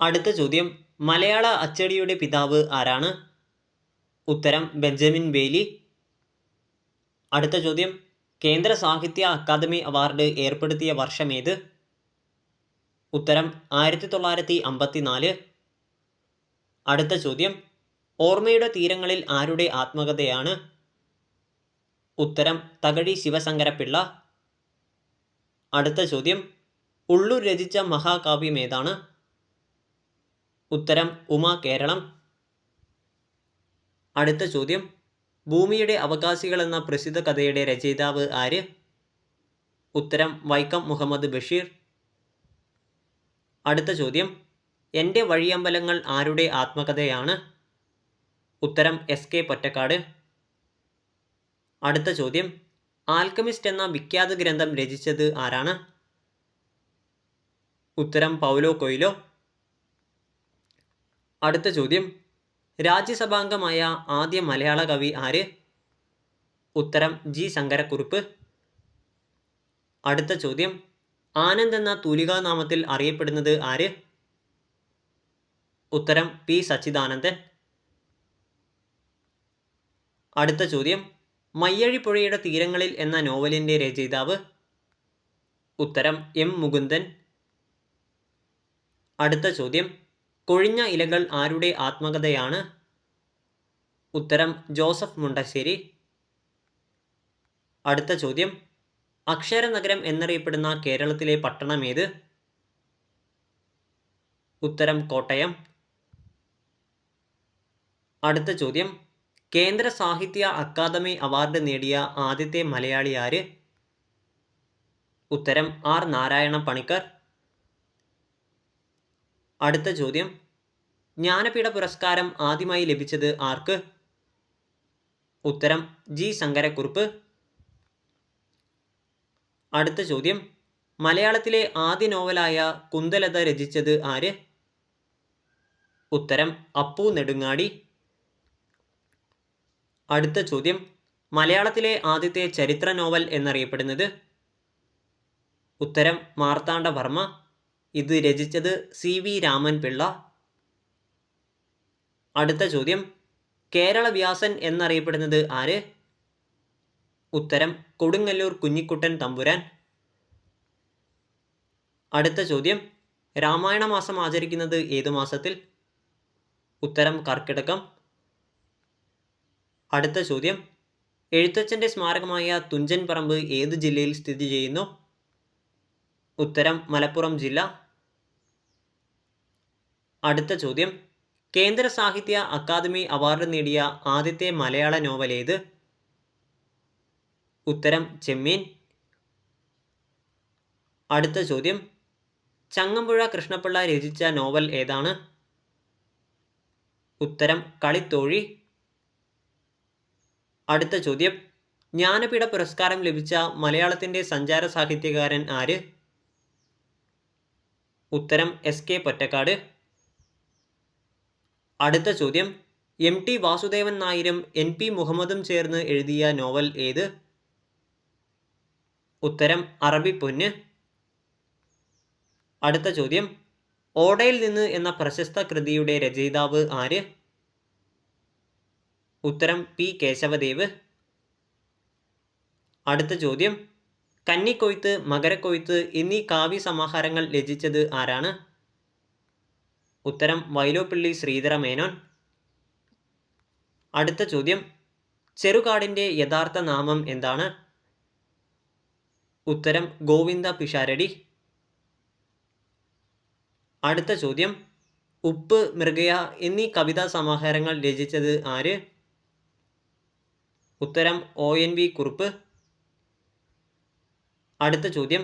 അടുത്ത ചോദ്യം. മലയാള അച്ചടിയുടെ പിതാവ് ആരാണ്? ഉത്തരം ബെഞ്ചമിൻ ബേലി അടുത്ത ചോദ്യം. കേന്ദ്ര സാഹിത്യ അക്കാദമി അവാർഡ് ഏർപ്പെടുത്തിയ വർഷം വർഷമേത് ഉത്തരം ആയിരത്തി തൊള്ളായിരത്തി അമ്പത്തിനാല് അടുത്ത ചോദ്യം. ഓർമ്മയുടെ തീരങ്ങളിൽ ആരുടെ ആത്മകഥയാണ്? ഉത്തരം തകഴി ശിവശങ്കരപ്പിള്ള. അടുത്ത ചോദ്യം. ഉള്ളൂർ രചിച്ച മഹാകാവ്യം ഏതാണ്? ഉത്തരം ഉമ കേരളം. അടുത്ത ചോദ്യം. ഭൂമിയുടെ അവകാശികൾ എന്ന പ്രസിദ്ധ കഥയുടെ രചയിതാവ് ആര്? ഉത്തരം വൈക്കം മുഹമ്മദ് ബഷീർ. അടുത്ത ചോദ്യം. എന്റെ വഴിയമ്പലങ്ങൾ ആരുടെ ആത്മകഥയാണ്? ഉത്തരം എസ് കെ പൊറ്റക്കാട്. അടുത്ത ചോദ്യം. ആൽക്കമിസ്റ്റ് എന്ന വിഖ്യാത ഗ്രന്ഥം രചിച്ചത് ആരാണ്? ഉത്തരം പൗലോ കൊയ്ലോ. അടുത്ത ചോദ്യം. രാജ്യസഭാംഗമായ ആദ്യ മലയാള കവി ആര്? ഉത്തരം ജി ശങ്കരക്കുറുപ്പ്. അടുത്ത ചോദ്യം. ആനന്ദ് എന്ന തൂലികാനാമത്തിൽ അറിയപ്പെടുന്നത് ആര്? ഉത്തരം പി സച്ചിദാനന്ദൻ. അടുത്ത ചോദ്യം. മയ്യഴിപ്പുഴയുടെ തീരങ്ങളിൽ എന്ന നോവലിന്റെ രചയിതാവ്. ഉത്തരം എം മുകുന്ദൻ. അടുത്ത ചോദ്യം. കൊഴിഞ്ഞ ഇലകൾ ആരുടെ ആത്മകഥയാണ്? ഉത്തരം ജോസഫ് മുണ്ടശ്ശേരി. അടുത്ത ചോദ്യം. അക്ഷരനഗരം എന്നറിയപ്പെടുന്ന കേരളത്തിലെ പട്ടണം ഏത്? ഉത്തരം കോട്ടയം. അടുത്ത ചോദ്യം. കേന്ദ്ര സാഹിത്യ അക്കാദമി അവാർഡ് നേടിയ ആദ്യത്തെ മലയാളി ആര്? ഉത്തരം ആർ നാരായണ പണിക്കർ. അടുത്ത ചോദ്യം. ജ്ഞാനപീഠ പുരസ്കാരം ആദ്യമായി ലഭിച്ചത് ആർക്ക്? ഉത്തരം ജി ശങ്കരക്കുറുപ്പ്. അടുത്ത ചോദ്യം. മലയാളത്തിലെ ആദ്യ നോവലായ കുന്തലത രചിച്ചത് ആര്? ഉത്തരം അപ്പു നെടുങ്ങാടി. അടുത്ത ചോദ്യം. മലയാളത്തിലെ ആദ്യത്തെ ചരിത്ര നോവൽ എന്നറിയപ്പെടുന്നത്? ഉത്തരം മാർത്താണ്ഡവർമ്മ ഇത് രചിച്ചത് സി വി രാമൻ പിള്ള അടുത്ത ചോദ്യം കേരള വ്യാസൻ എന്നറിയപ്പെടുന്നത് ആര്? ഉത്തരം കൊടുങ്ങല്ലൂർ കുഞ്ഞിക്കുട്ടൻ തമ്പുരാൻ. അടുത്ത ചോദ്യം രാമായണ മാസം ആചരിക്കുന്നത് ഏതു മാസത്തിൽ? ഉത്തരം കർക്കിടകം. അടുത്ത ചോദ്യം എഴുത്തച്ഛന്റെ സ്മാരകമായ തുഞ്ചൻ പറമ്പ് ഏത് ജില്ലയിൽ സ്ഥിതി ചെയ്യുന്നു? ഉത്തരം മലപ്പുറം ജില്ല. അടുത്ത ചോദ്യം. കേന്ദ്ര സാഹിത്യ അക്കാദമി അവാർഡ് നേടിയ ആദ്യത്തെ മലയാള നോവൽ ഏത്? ഉത്തരം ചെമ്മീൻ. അടുത്ത ചോദ്യം. ചങ്ങമ്പുഴ കൃഷ്ണപിള്ള രചിച്ച നോവൽ ഏതാണ്? ഉത്തരം കളിത്തോഴി. അടുത്ത ചോദ്യം. ജ്ഞാനപീഠ പുരസ്കാരം ലഭിച്ച മലയാളത്തിന്റെ സഞ്ചാര സാഹിത്യകാരൻ ആര്? ഉത്തരം എസ് കെ പൊറ്റക്കാട്. അടുത്ത ചോദ്യം. എം ടി വാസുദേവൻ നായരും എൻ പി മുഹമ്മദും ചേർന്ന് എഴുതിയ നോവൽ ഏത്? ഉത്തരം അറബി പൊന്ന്. അടുത്ത ചോദ്യം. ഓടയിൽ നിന്ന് എന്ന പ്രശസ്ത കൃതിയുടെ രചയിതാവ് ആര്? ഉത്തരം പി കേശവദേവ്. അടുത്ത ചോദ്യം. കന്നിക്കൊയ്ത്ത് മകരക്കൊയ്ത്ത് എന്നീ കാവ്യ സമാഹാരങ്ങൾ രചിച്ചത് ആരാണ്? ഉത്തരം വൈലോപ്പിള്ളി ശ്രീധര മേനോൻ അടുത്ത ചോദ്യം ചെറുകാടിന്റെ യഥാർത്ഥ നാമം എന്താണ്? ഉത്തരം ഗോവിന്ദ പിഷാരടി. അടുത്ത ചോദ്യം ഉപ്പ് മൃഗയ എന്നീ കവിതാ സമാഹാരങ്ങൾ രചിച്ചത് ആര്? ഉത്തരം ഒ എൻ വി കുറുപ്പ്. അടുത്ത ചോദ്യം.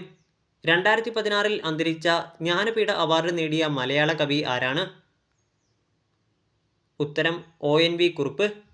രണ്ടായിരത്തി പതിനാറിൽ അന്തരിച്ച ജ്ഞാനപീഠ അവാർഡ് നേടിയ മലയാള കവി ആരാണ്? ഉത്തരം ഒ എൻ വി കുറുപ്പ്.